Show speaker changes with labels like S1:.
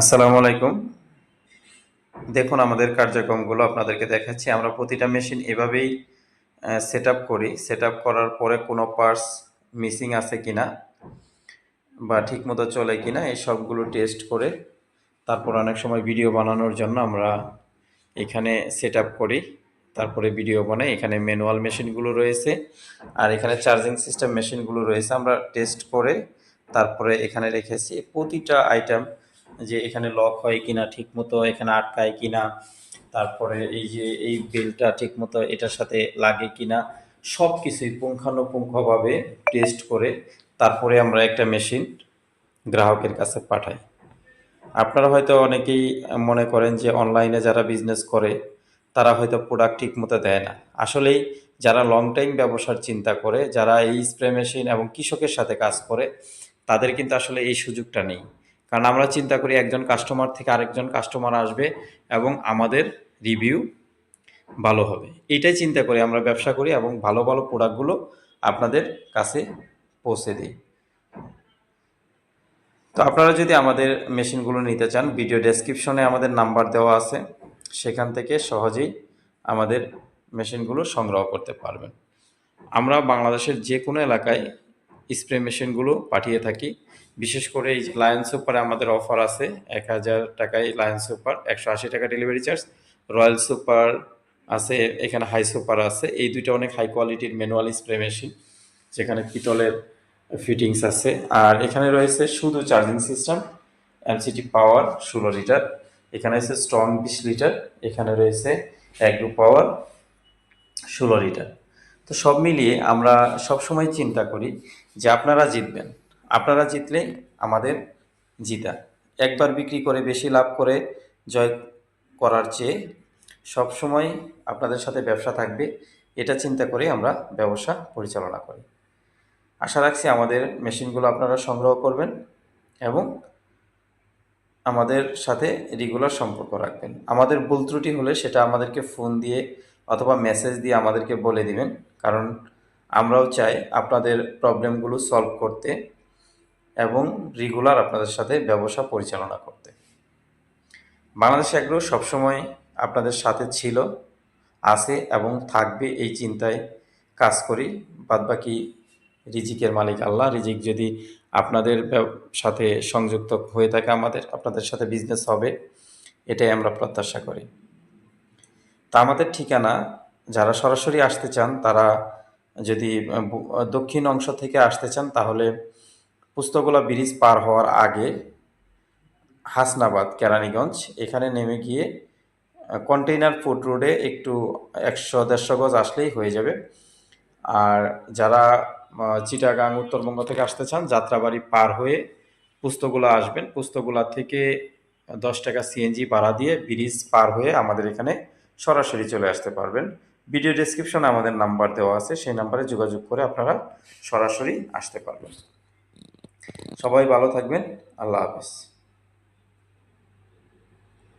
S1: আসসালামু আলাইকুম। দেখুন, আমাদের কার্যক্রমগুলো আপনাদেরকে দেখাচ্ছি। আমরা প্রতিটা মেশিন এভাবেই সেট করি। সেট করার পরে কোনো পার্টস মিসিং আছে কিনা বা ঠিকমতো চলে কিনা, এই সবগুলো টেস্ট করে তারপর অনেক সময় ভিডিও বানানোর জন্য আমরা এখানে সেট করি। তারপরে ভিডিও বানাই। এখানে ম্যানুয়াল মেশিনগুলো রয়েছে আর এখানে চার্জিং সিস্টেম মেশিনগুলো রয়েছে। আমরা টেস্ট করে তারপরে এখানে রেখেছি। প্রতিটা আইটেম যে এখানে লক হয় কিনা, ঠিকমতো এখানে আটকায় কিনা, তারপরে এই যে এই বেলটা ঠিকমতো এটার সাথে লাগে কিনা সব কিছুই পুঙ্খানুপুঙ্খভাবে টেস্ট করে তারপরে আমরা একটা মেশিন গ্রাহকের কাছে পাঠাই। আপনারা হয়তো অনেকেই মনে করেন যে অনলাইনে যারা বিজনেস করে, তারা হয়তো প্রোডাক্ট ঠিক মতো দেয় না। আসলেই যারা লং টাইম ব্যবসার চিন্তা করে, যারা এই স্প্রে মেশিন এবং কৃষকের সাথে কাজ করে, তাদের কিন্তু আসলে এই সুযোগটা নেই। কারণ আমরা চিন্তা করি একজন কাস্টমার থেকে আরেকজন কাস্টমার আসবে এবং আমাদের রিভিউ ভালো হবে। এটাই চিন্তা করে আমরা ব্যবসা করি এবং ভালো ভালো প্রোডাক্টগুলো আপনাদের কাছে পৌঁছে দিই। তো আপনারা যদি আমাদের মেশিনগুলো নিতে চান ভিডিও ডেসক্রিপশনে আমাদের নাম্বার দেওয়া আছে। সেখান থেকে সহজেই আমাদের মেশিনগুলো সংগ্রহ করতে পারবেন। আমরা বাংলাদেশের যে কোনো এলাকায় স্প্রে মেশিনগুলো পাঠিয়ে থাকি। বিশেষ করে এই লায়ন সুপারে আমাদের অফার আছে এক হাজার টাকায় লায়ন সুপার একশো আশি টাকা ডেলিভারি চার্জ রয়্যাল সুপার আছে, এখানে হাই সুপার আছে। এই দুইটা অনেক হাই কোয়ালিটির ম্যানুয়াল স্প্রে মেশিন যেখানে পিতলের ফিটিংস আছে। আর এখানে রয়েছে শুধু চার্জিং সিস্টেম এমসিটি পাওয়ার ষোলো লিটার এখানে আছে স্ট্রং বিশ লিটার এখানে রয়েছে অ্যাগ্রো পাওয়ার ষোলো লিটার তো সব মিলিয়ে আমরা সব সময় চিন্তা করি যে আপনারা জিতবেন। আপনারা জিতলে আমাদের জিতা। একবার বিক্রি করে বেশি লাভ করে জয় করার চেয়ে সব সময় আপনাদের সাথে ব্যবসা থাকবে, এটা চিন্তা করে আমরা ব্যবসা পরিচালনা করি। আশা রাখছি আমাদের মেশিনগুলো আপনারা সংগ্রহ করবেন এবং আমাদের সাথে রেগুলার সম্পর্ক রাখবেন। আমাদের ভুল ত্রুটি হলে সেটা আমাদেরকে ফোন দিয়ে অথবা মেসেজ দিয়ে আমাদেরকে বলে দিবেন। কারণ আমরাও চাই আপনাদের প্রবলেমগুলো সলভ করতে এবং রেগুলার আপনাদের সাথে ব্যবসা পরিচালনা করতে। বাংলাদেশ অ্যাগ্রো সবসময় আপনাদের সাথে ছিল, আছে এবং থাকবে এই চিন্তায় কাজ করি। বাদবাকি রিজিকের মালিক আল্লাহ, রিজিক যদি আপনাদের সাথে সংযুক্ত হয়ে থাকে আমাদের, আপনাদের সাথে বিজনেস হবে, এটাই আমরা প্রত্যাশা করি। তা আমাদের ঠিকানা যারা সরাসরি আসতে চান, তারা যদি দক্ষিণ অংশ থেকে আসতে চান, তাহলে পুস্তকলা ব্রিজ পার হওয়ার আগে হাসনাবাদ, কেরানীগঞ্জ, এখানে নেমে গিয়ে কন্টেইনার ফুড রোডে একটু একশো দেড়শো গজ আসলেই হয়ে যাবে। আর যারা চিটাগাং, উত্তরবঙ্গ থেকে আসতে চান, যাত্রাবাড়ি পার হয়ে পুস্তকগুলা আসবেন। পুস্তকগুলা থেকে দশ টাকা সিএনজি ভাড়া দিয়ে ব্রিজ পার হয়ে আমাদের এখানে সরাসরি চলে আসতে পারবেন। ভিডিও ডেসক্রিপশনে আমাদের নাম্বার দেওয়া আছে, সেই নাম্বারে যোগাযোগ করে আপনারা সরাসরি আসতে পারবেন। সবাই ভালো থাকবেন, আল্লাহ হাফিজ।